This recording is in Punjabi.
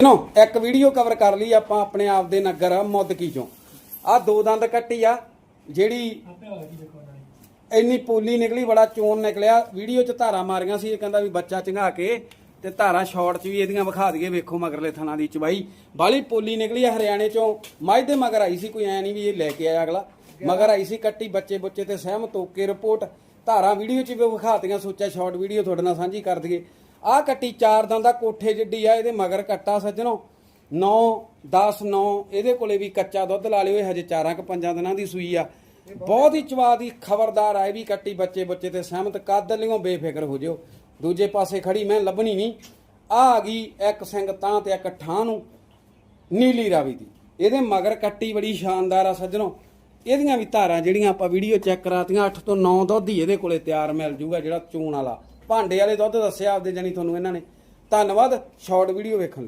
ਨੋ ਇੱਕ ਵੀਡੀਓ ਕਵਰ ਕਰ ਲਈ ਆਪਾਂ ਆਪਣੇ ਆਪ ਦੇ ਨਗਰ ਮੁੱਦਕੀ ਚੋਂ। ਆ ਦੋ ਦੰਦ ਕੱਟੀ ਆ, ਜਿਹੜੀ ਇੰਨੀ ਪੋਲੀ ਨਿਕਲੀ, ਬੜਾ ਚੋਣ ਨਿਕਲਿਆ। ਵੀਡੀਓ ਚ ਧਾਰਾ ਮਾਰੀਆਂ ਸੀ, ਇਹ ਕਹਿੰਦਾ ਵੀ ਬੱਚਾ ਚੰਗਾ ਕੇ ਤੇ ਧਾਰਾ ਸ਼ਾਰਟ ਚ ਵੀ ਇਹਦੀਆਂ ਵਿਖਾ ਦਈਏ, ਵੇਖੋ ਮਗਰਲੇ ਥਣਾ ਦੀ ਚਬਾਈ। ਬਾਲੀ ਪੋਲੀ ਨਿਕਲੀ ਆ ਹਰਿਆਣੇ ਚੋਂ। ਮੱਝ ਦੇ ਮਗਰ ਆਈ ਸੀ, ਕੋਈ ਐ ਨਹੀਂ ਵੀ ਇਹ ਲੈ ਕੇ ਆਇਆ ਅਗਲਾ। ਮਗਰ ਆਈ ਸੀ, ਕੱਟੀ ਬੱਚੇ ਬੁੱਚੇ ਤੇ ਸਹਿਮਤ ਓਕੇ ਰਿਪੋਰਟ ਧਾਰਾ ਵੀਡੀਓ ਚ ਵੀ ਵਿਖਾਤੀਆਂ ਸੋਚਿਆ ਸ਼ਾਰਟ ਵੀਡੀਓ ਤੁਹਾਡੇ ਨਾਲ ਸਾਂਝੀ ਕਰ ਦਈਏ। ਆਹ ਕੱਟੀ ਚਾਰ ਦੰਦਾ ਕੋਠੇ ਜਿੱਡੀ ਆ, ਇਹਦੇ ਮਗਰ ਕੱਟਾ ਸੱਜਣੋ। 9 10 9 ਇਹਦੇ ਕੋਲੇ ਵੀ ਕੱਚਾ ਦੁੱਧ ਲਾ ਲਿਓ, ਇਹ ਹਜੇ ਚਾਰਾਂ ਕ ਪੰਜਾਂ ਦਿਨਾਂ ਦੀ ਸੂਈ ਆ। ਬਹੁਤ ਹੀ ਚਵਾ ਦੀ ਖਬਰਦਾਰ ਆਏ ਵੀ ਕੱਟੀ ਬੱਚੇ ਬੱਚੇ ਤੇ ਸਹਿਮਤ, ਕੱਦ ਲਿਓ, ਬੇਫਿਕਰ ਹੋ ਜਿਓ। ਦੂਜੇ ਪਾਸੇ ਖੜੀ, ਮੈਂ ਲੱਭਣੀ ਨਹੀਂ। ਆ ਆ ਗਈ ਇੱਕ ਸਿੰਘ ਤਾਂ ਤੇ ਇੱਕ ਠਾਂ ਨੂੰ, ਨੀਲੀ ਰਾਵੀ ਦੀ। ਇਹਦੇ ਮਗਰ ਕੱਟੀ ਬੜੀ ਸ਼ਾਨਦਾਰ ਆ ਸੱਜਣੋ। ਇਹਦੀਆਂ ਵੀ ਧਾਰਾਂ ਜਿਹੜੀਆਂ ਆਪਾਂ ਵੀਡੀਓ ਚੈੱਕ ਕਰਾਤੀਆਂ 8 ਤੋਂ 9 ਦੁੱਧ ਹੀ ਇਹਦੇ ਕੋਲੇ ਤਿਆਰ ਮਿਲ ਜੂਗਾ, ਜਿਹੜਾ ਚੂਣ ਵਾਲਾ। ਭਾਂਡੇ ਵਾਲੇ ਦੁੱਧ ਦੱਸਿਆ ਆਪਦੇ ਜਾਨੀ ਤੁਹਾਨੂੰ ਇਹਨਾਂ ਨੇ। ਧੰਨਵਾਦ ਸ਼ਾਰਟ ਵੀਡੀਓ ਵੇਖਣ ਲਈ।